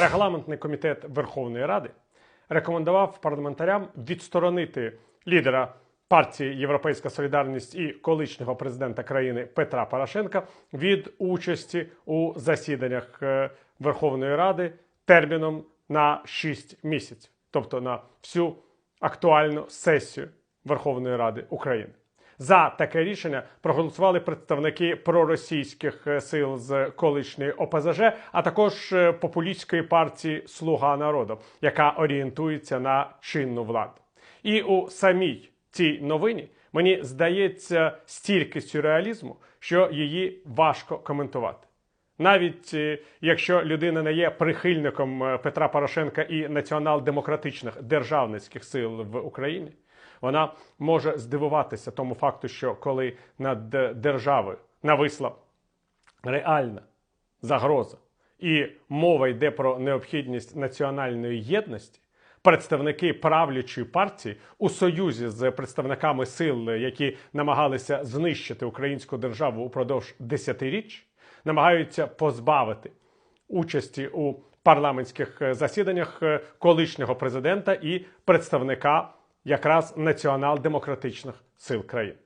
Регламентний комітет Верховної Ради рекомендував парламентарям відсторонити лідера партії Європейська Солідарність і колишнього президента країни Петра Порошенка від участі у засіданнях е, Верховної Ради терміном на 6 місяців, тобто на всю актуальну сесію Верховної Ради України. За таке рішення проголосували представники проросійських е, сил з колишньої ОПЗЖ, а також е, популістської партії Слуга народу, яка орієнтується на чинну владу. І у самій цій новині мені здається стільки сюрреалізму, що її важко коментувати. Навіть е, якщо людина не є прихильником Петра Порошенка і націонал-демократичних державницьких сил в Україні, вона може здивуватися тому факту, що коли над державою нависла реальна загроза, і мова йде про необхідність національної єдності. Представники правлячої партії у союзі з представниками сил, які намагалися знищити українську державу упродовж десятиріч, намагаються позбавити участі у парламентських е, засіданнях е, колишнього президента і представника якраз націонал-демократичних сил країн.